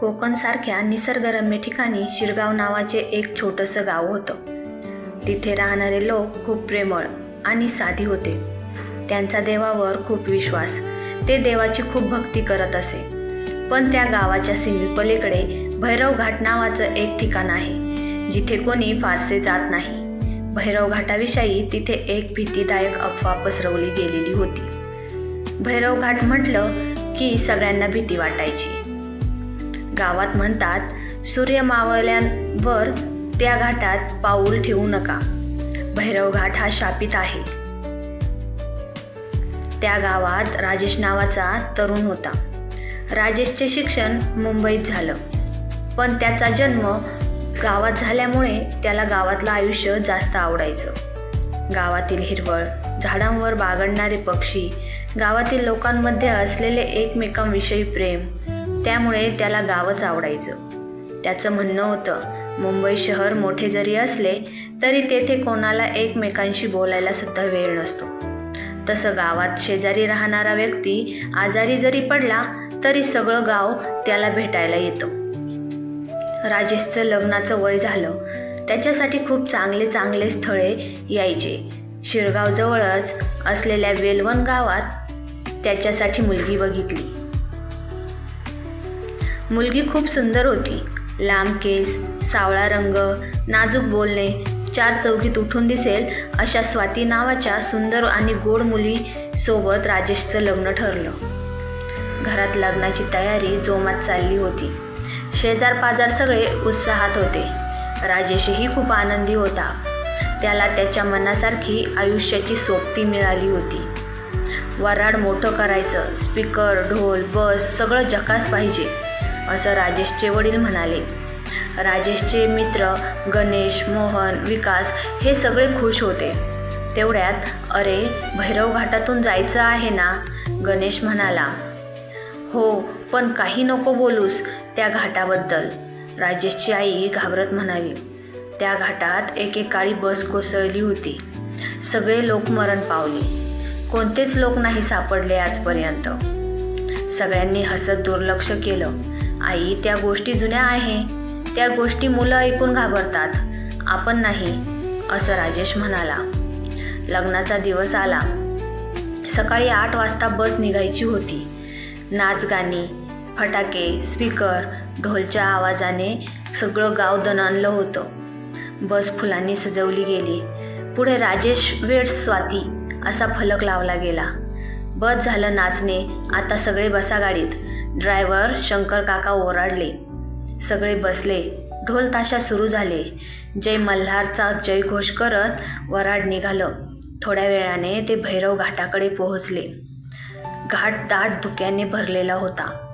कोकणसारख्या निसर्गरम्य ठिकाणी शिरगाव नावाचे एक छोटंसं गाव होतं. तिथे राहणारे लोक खूप प्रेमळ आणि साधी होते. त्यांचा देवावर खूप विश्वास. ते देवाची खूप भक्ती करत असे. पण त्या गावाच्या सीमेपलीकडे भैरव घाट नावाचं एक ठिकाण आहे जिथे कोणी फारसे जात नाही. भैरव घाटाविषयी तिथे एक भीतीदायक अफवा पसरवली गेलेली होती. भैरव घाट म्हटलं की सगळ्यांना भीती वाटायची. गावात म्हणतात सूर्य मावळ्यांवर त्या घाटात पाऊल ठेवू नका. भैरव घाट हा शापित आहे. त्या गावात राजेश नावाचा तरुण होता. राजेशचे शिक्षण मुंबईत झालं. पण त्याचा जन्म गावात झाल्यामुळे त्याला गावातलं आयुष्य जास्त आवडायचं. गावातील हिरवळ झाडांवर बागडणारे पक्षी गावातील लोकांमध्ये असलेले एकमेकांविषयी प्रेम त्यामुळे त्याला गावच आवडायचं. त्याचं म्हणणं होतं मुंबई शहर मोठे जरी असले तरी तेथे कोणाला एकमेकांशी बोलायला सुद्धा वेळ नसतो. तसं गावात शेजारी राहणारा व्यक्ती आजारी जरी पडला तरी सगळं गाव त्याला भेटायला येतं. राजेशचं लग्नाचं वय झालं. त्याच्यासाठी खूप चांगले चांगले स्थळे यायचे. शिरगावजवळच असलेल्या वेलवण गावात त्याच्यासाठी मुलगी बघितली. मुलगी खूप सुंदर होती. लांब केस सावळा रंग नाजूक बोलणे चार चौकीत उठून दिसेल अशा स्वाती नावाच्या सुंदर आणि गोड मुलीसोबत राजेशचं लग्न ठरलं. घरात लग्नाची तयारी जोमात चालली होती. शेजार पाजार सगळे उत्साहात होते. राजेशही खूप आनंदी होता. त्याला त्याच्या मनासारखी आयुष्याची सोबती मिळाली होती. वराड मोठं करायचं स्पीकर ढोल बस सगळं जकास पाहिजे. असं राजेशचे वडील म्हणाले. राजेशचे मित्र गणेश मोहन विकास हे सगळे खुश होते. तेवढ्यात अरे भैरव घाटातून जायचं आहे ना? गणेश म्हणाला. हो पण काही नको बोलूस त्या घाटाबद्दल राजेशची आई घाबरत म्हणाली. त्या घाटात एकेकाळी बस कोसळली होती. सगळे लोक मरण पावले. कोणतेच लोक नाही सापडले आजपर्यंत. सगळ्यांनी हसत दुर्लक्ष केलं. आई त्या गोष्टी जुन्या आहे. त्या गोष्टी मुलं ऐकून घाबरतात. आपण नाही असं राजेश म्हणाला. लग्नाचा दिवस आला. सकाळी आठ वाजता बस निघायची होती. नाच गाणी फटाके स्पीकर ढोलच्या आवाजाने सगळं गाव दणाणलं होतं. बस फुलांनी सजवली गेली. पुढे राजेश वेळ स्वाती असा फलक लावला गेला. बस झालं नाचणे आता सगळे बसा गाडीत ड्रायव्हर शंकर काका ओरडले. सगळे बसले. ढोल ताशा सुरू झाले. जय मल्हारचा जयघोष करत वराड निघालं. थोड्या वेळाने ते भैरव घाटाकडे पोहोचले. घाट दाट धुक्याने भरलेला होता.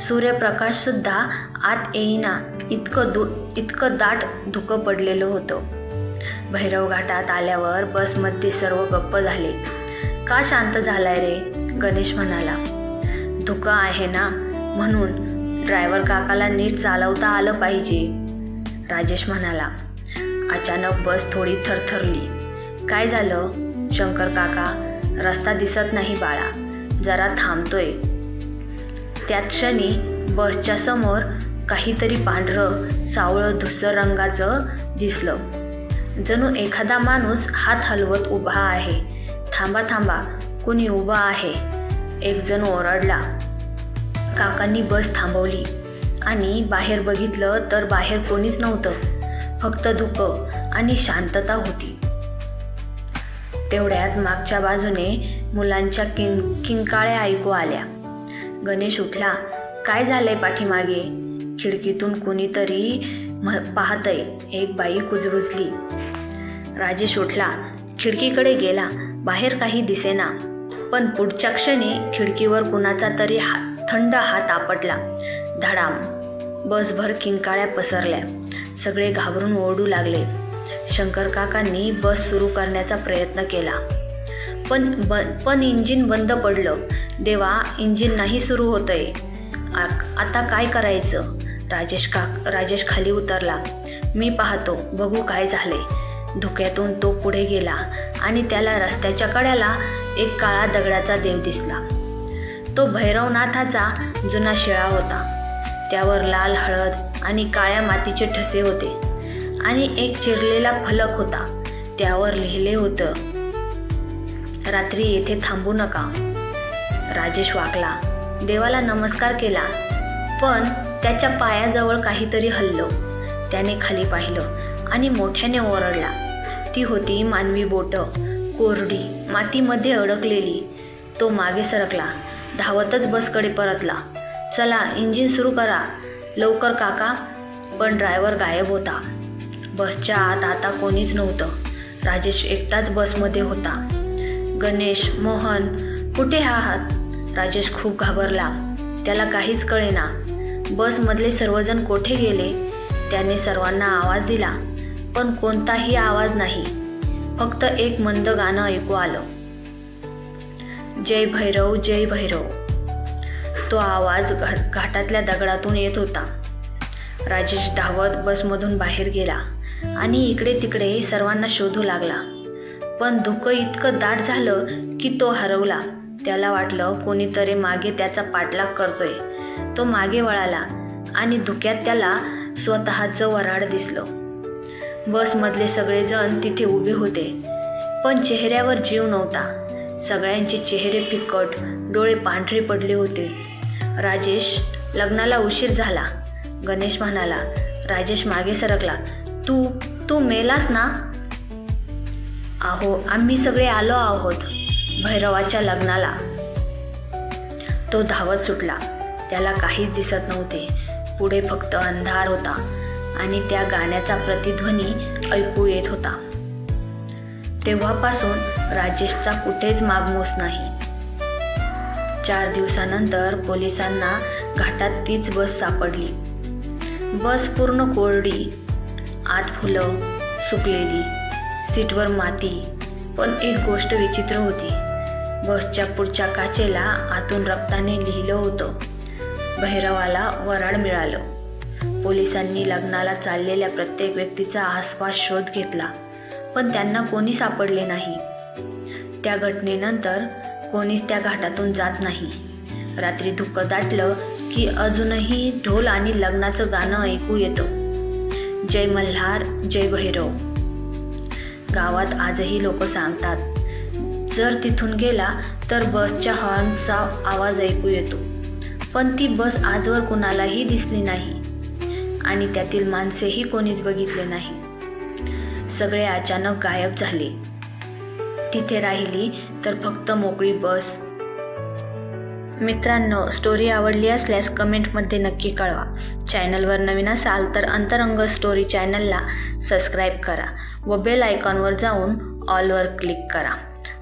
सूर्यप्रकाशसुद्धा आत येईना इतकं दु इतकं दाट धुकं पडलेलं होतं. भैरव घाटात आल्यावर बसमध्ये सर्व गप्प झाले. का शांत झालाय रे? गणेश म्हणाला. धुकं आहे ना? म्हणून ड्रायव्हर काकाला नीट चालवता आलं पाहिजे. राजेश म्हणाला अचानक बस थोडी थरथरली. काय झालं? शंकर काका रस्ता दिसत नाही बाळा. जरा थांबतोय. त्याच क्षणी बसच्या समोर काहीतरी पांढरं सावळं धुसर रंगाचं दिसलं. जणू एखादा माणूस हात हलवत उभा आहे. थांबा थांबा. कुणी उभा आहे? एकजण ओरडला. काकांनी बस थांबवली आणि बाहेर बघितलं तर बाहेर कोणीच नव्हतं. फक्त धुकं आणि शांतता होती. तेवढ्यात मागच्या बाजूने मुलांच्या किं किंकाळ्या ऐकू आल्या. गणेश उठला काय झालंय पाठीमागे? खिडकीतून कुणीतरी म पाहतय. एक बाई कुजबुजली. राजेश उठला खिडकीकडे गेला. बाहेर काही दिसेना. पण पुढच्या क्षणी खिडकीवर कुणाचा तरी हा थंड हात आपटला. धडाम. बसभर किंकाळ्या पसरल्या. सगळे घाबरून ओरडू लागले. शंकर काकांनी बस सुरू करण्याचा प्रयत्न केला. पण ब पण इंजिन बंद पडलं. देवा इंजिन नाही सुरू होतंय. आता काय करायचं? राजेश का राजेश खाली उतरला. मी पाहतो बघू काय झाले धुक्यातून तो पुढे गेला आणि त्याला रस्त्याच्या कड्याला एक काळा दगडाचा देव दिसला. तो भैरवनाथाचा जुना शिळा होता. त्यावर लाल हळद आणि काळ्या मातीचे ठसे होते आणि एक चिरलेला फलक होता. त्यावर लिहिले होतं रात्री येथे थांबू नका. राजेश वाकला देवाला नमस्कार केला. पण त्याच्या पायाजवळ काहीतरी हल्लं. त्याने खाली पाहिलं आणि मोठ्याने ओरडला. ती होती मानवी बोटं. कोरडी मातीमध्ये अडकलेली. तो मागे सरकला. धावतच बसकडे परतला. चला इंजिन सुरू करा. लवकर काका. पण ड्रायव्हर गायब होता. बसच्या आत आता कोणीच नव्हतं. राजेश एकटाच बसमध्ये होता. गणेश मोहन कुठे आहात राजेश खूप घाबरला. त्याला काहीच कळेना. बसमधले सर्वजण कोठे गेले? त्याने सर्वांना आवाज दिला. पण कोणताही आवाज नाही. फक्त एक मंद गाणं ऐकू आलं. जय भैरव जय भैरव. तो आवाज घाटातल्या दगडातून येत होता. राजेश धावत बसमधून बाहेर गेला आणि इकडे तिकडे सर्वांना शोधू लागला. पण धुकं इतकं दाट झालं की तो हरवला. त्याला वाटलं कोणीतरी मागे त्याचा पाठलाग करतोय. तो मागे वळाला आणि धुक्यात त्याला स्वतःचं वऱ्हाड दिसलं. बसमधले सगळेजण तिथे उभे होते. पण चेहऱ्यावर जीव नव्हता. सगळ्यांचे चेहरे फिकट डोळे पांढरे पडले होते. राजेश लग्नाला उशीर झाला. गणेश म्हणाला राजेश मागे सरकला. तू तू मेलास ना? आहो आम्ही सगळे आलो आहोत भैरवाच्या लग्नाला. तो धावत सुटला. त्याला काहीच दिसत नव्हते. पुढे फक्त अंधार होता. आणि त्या गाण्याचा प्रतिध्वनी ऐकू येत होता. तेव्हापासून राजेशचा कुठेच मागमूस नाही. चार दिवसानंतर पोलिसांना घाटात तीच बस सापडली. बस पूर्ण कोरडी आत फुलं सुकलेली सीटवर माती पण एक गोष्ट विचित्र होती. बसच्या पुढच्या काचेला आतून रक्ताने लिहिलं होतं भैरवाला वराड मिळालं. पोलिसांनी लग्नाला चाललेल्या प्रत्येक व्यक्तीचा आसपास शोध घेतला पण त्यांना कोणी सापडले नाही. त्या घटनेनंतर कोणीच त्या घाटातून जात नाही. रात्री धुकं दाटलं की अजूनही ढोल आणि लग्नाचं गाणं ऐकू येतं. जय मल्हार जय भैरव. गावात आजही लोक सांगतात जर तिथून गेला तर बसच्या हॉर्नचा आवाज ऐकू येतो. पण ती बस आजवर कुणालाही दिसली नाही. आणि त्यातील माणसेही कोणीच बघितले नाही. सगळे अचानक गायब झाले. तिथे राहिली तर फक्त मोकळी बस. मित्रांनो स्टोरी आवडली असल्यास कमेंटमध्ये नक्की कळवा. चॅनलवर नवीन असाल तर अंतरंग स्टोरी चॅनलला सबस्क्राईब करा व बेल आयकॉनवर जाऊन ऑलवर क्लिक करा.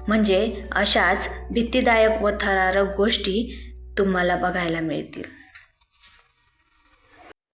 म्हणजे अशाच भीतीदायक व थरारक गोष्टी तुम्हाला बघायला मिळतील.